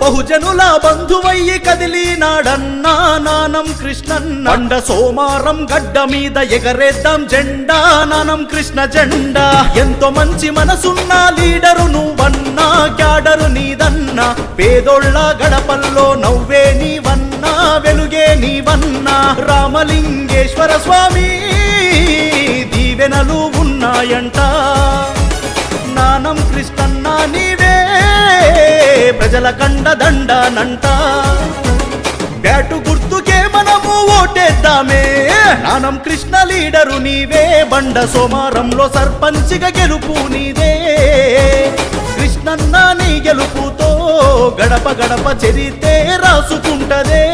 బహుజనుల బంధువయ్యి కదిలినాడన్నా నానం కృష్ణన్న అండ సోమారం గడ్డ మీద ఎగరేద్దాం జెండా నానం కృష్ణ జెండా. ఎంతో మంచి మనసున్న లీడరు నువ్వన్నా క్యాడరు నీదన్నా. పేదోళ్ళ గడపల్లో నవ్వే నీవన్నా వెలుగే నీవన్నా. రామలింగేశ్వర స్వామి దీవెనలు ఉన్నాయంట. నానం కృష్ణన్న నీవే ప్రజల కండదండానంట. బ్యాటు గుర్తుకే మనము ఓటేద్దామే. నానం కృష్ణ లీడరు నీవే బండ సోమారంలో సర్పంచిగా గెలుపు నీదే కృష్ణన్న నీ గెలుపుతో గడప గడప చెరితే రాసుకుంటదే.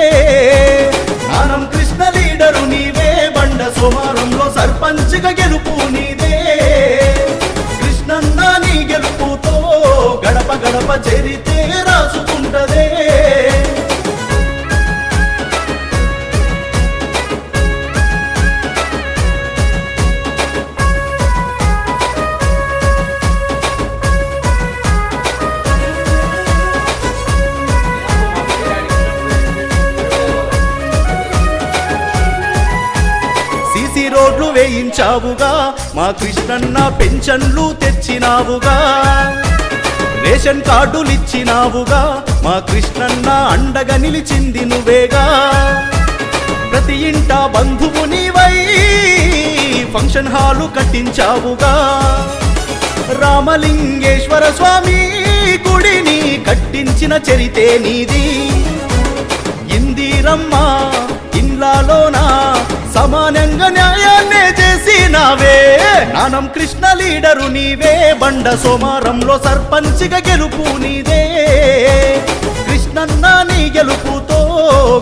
నానం కృష్ణ లీడరు నీవే బండ సోమారంలో సర్పంచిగా గెలుపు గడప రోడ్లు వేయించావుగా. మా కృష్ణన్న పెన్షన్లు తెచ్చినావుగా. రేషన్ కార్డులు ఇచ్చినావుగా మా కృష్ణన్న అండగా నిలిచింది నువ్వేగా. ప్రతి ఇంట బంధువు నీవై ఫంక్షన్ హాలు కట్టించావుగా. రామలింగేశ్వర స్వామి గుడిని కట్టించిన చరితే నీది. ఇందిరమ్మ ఇన్లాలోనా నానం కృష్ణ లీడరు నీవే. బండ సోమారంలో సర్పంచిగా గెలుపు నీదే. కృష్ణన్న నీ గెలుపుతో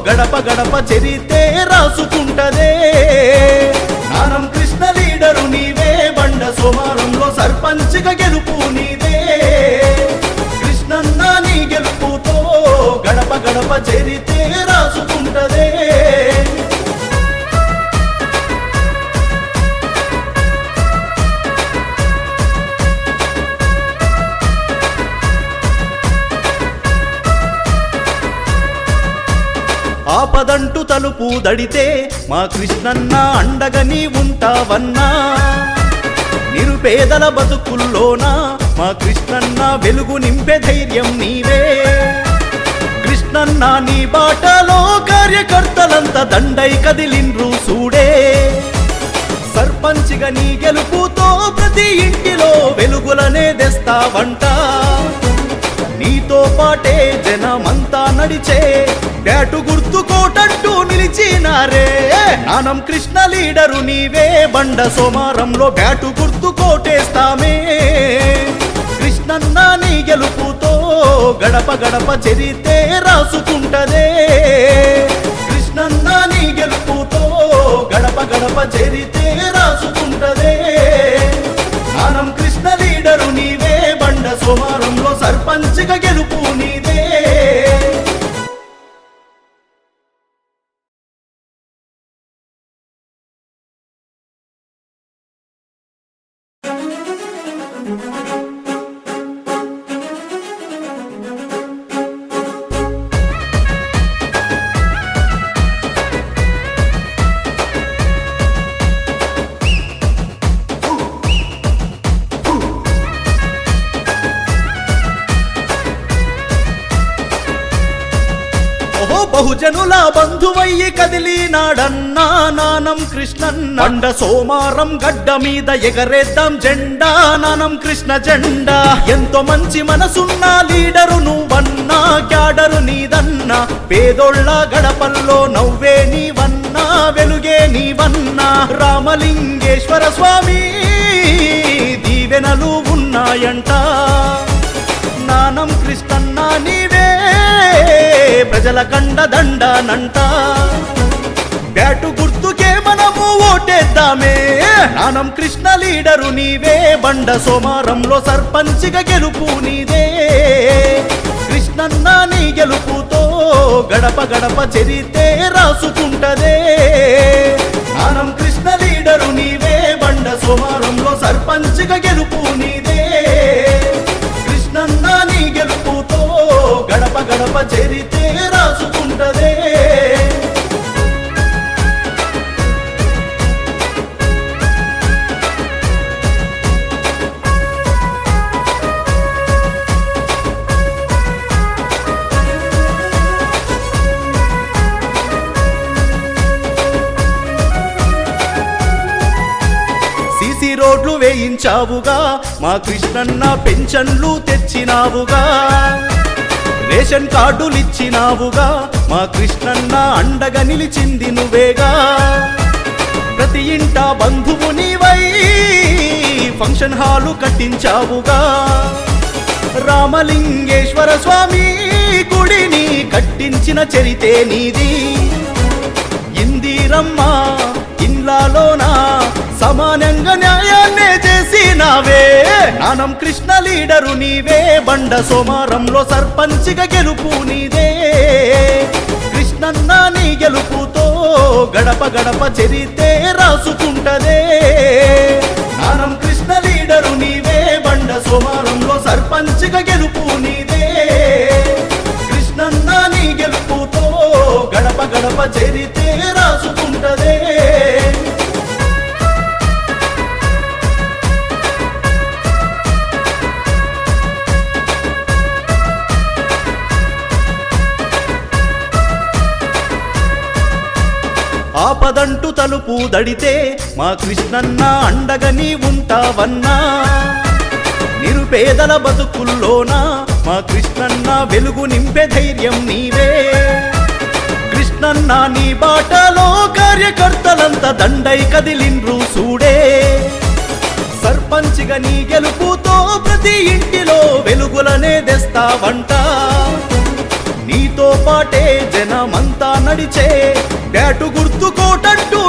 గడప గడప చెరితే రాసుకుంటదే. నానం కృష్ణ లీడరు నీవే. బండ సోమారంలో సర్పంచిగా గెలుపు నీదే. కృష్ణన్న నీ గెలుపుతో గడప గడప చెరితే రాసుకుంటదే. తలుపు దడితే మా కృష్ణన్న అండగని ఉంటావన్నా. నిరుపేదల బతుకుల్లోనా మా కృష్ణన్న వెలుగు నింపే ధైర్యం నీవే. కృష్ణన్న నీ బాటలో కార్యకర్తలంతా దండై కదిలిండ్రు సూడే. సర్పంచిగా నీ గెలుపుతో ప్రతి ఇంటిలో వెలుగులనే తెస్తావంట. నీతో పాటే జనమంతా నడిచే బ్యాటుగు నానం కృష్ణ లీడరు నీవే బండ సోమారంలో బ్యాటు గుర్తు కోటేస్తామే. కృష్ణన్న నీ గెలుపుతో గడప గడప చెరితే రాసుకుంటదే. కృష్ణన్న నీ గెలుపుతో గడప గడప చెరితే రాసుకుంటదే. నానం కృష్ణ లీడరు నీవే బండ సోమారంలో సర్పంచ్ ఓ బహుజనుల బంధువయ్యి కదిలినాడన్నా నానం కృష్ణన్న అండ సోమారం గడ్డ మీద ఎగరేద్దాం జెండా నానం కృష్ణ జెండా. ఎంతో మంచి మనసున్న లీడరు నువ్వన్నా క్యాడరు నీదన్నా. పేదోళ్ళ గడపల్లో నవ్వే నీవన్నా వెలుగే నీవన్నా. రామలింగేశ్వర స్వామి దీవెనలు ఉన్నాయంట. నానం కృష్ణన్న నీవే ప్రజల కండదండానంట బ్యాటు గుర్తుకే మనము ఓటేద్దామే. నానం కృష్ణ లీడరు నీవే బండ సోమారంలో సర్పంచిగా గెలుపు నీదే. కృష్ణన్న నీ గెలుపుతో గడప గడప చెరితే రాసుకుంటదే. నానం కృష్ణ లీడరు నీవే బండ సోమారంలో సర్పంచిగా గెలుపు వేయించావుగా. మా కృష్ణన్న పెన్షన్లు తెచ్చినావుగా. రేషన్ కార్డులు ఇచ్చినావుగా మా కృష్ణన్న అండగా నిలిచింది నువ్వేగా. ప్రతి ఇంట బంధువు నీవై ఫంక్షన్ హాలు కట్టించావుగా. రామలింగేశ్వర స్వామి గుడిని కట్టించిన చరితే నీది. ఇందిరమ్మ ఇండ్లలోనా? సమానంగా న్యాయాన్నే చేసినావే. నానం కృష్ణ లీడరు నీవే బండ సోమారంలో సర్పంచిగా గెలుపు నీదే. కృష్ణన్న నీ గెలుపుతో గడప గడప చెరితే రాసుకుంటదే. నానం కృష్ణ లీడరు నీవే బండ సోమారంలో సర్పంచిగా గెలుపు నీదే. కృష్ణన్న నీ గెలుపుతో గడప గడప చెరితే తలుపు దడితే మా కృష్ణన్న అండగని ఉంటావన్నా నిరుపేదల బతుకుల్లోనా మా కృష్ణన్న వెలుగు నింపే ధైర్యం నీవే. కృష్ణన్న నీ బాటలో కార్యకర్తలంతా దండై కదిలిండ్రు సూడే. సర్పంచిగా నీ గెలుపుతో ప్రతి ఇంటిలో వెలుగులనే తెస్తావంటా. నీతో పాటే జనమంతా నడిచే బ్యాటు గుర్తుకోటట్టు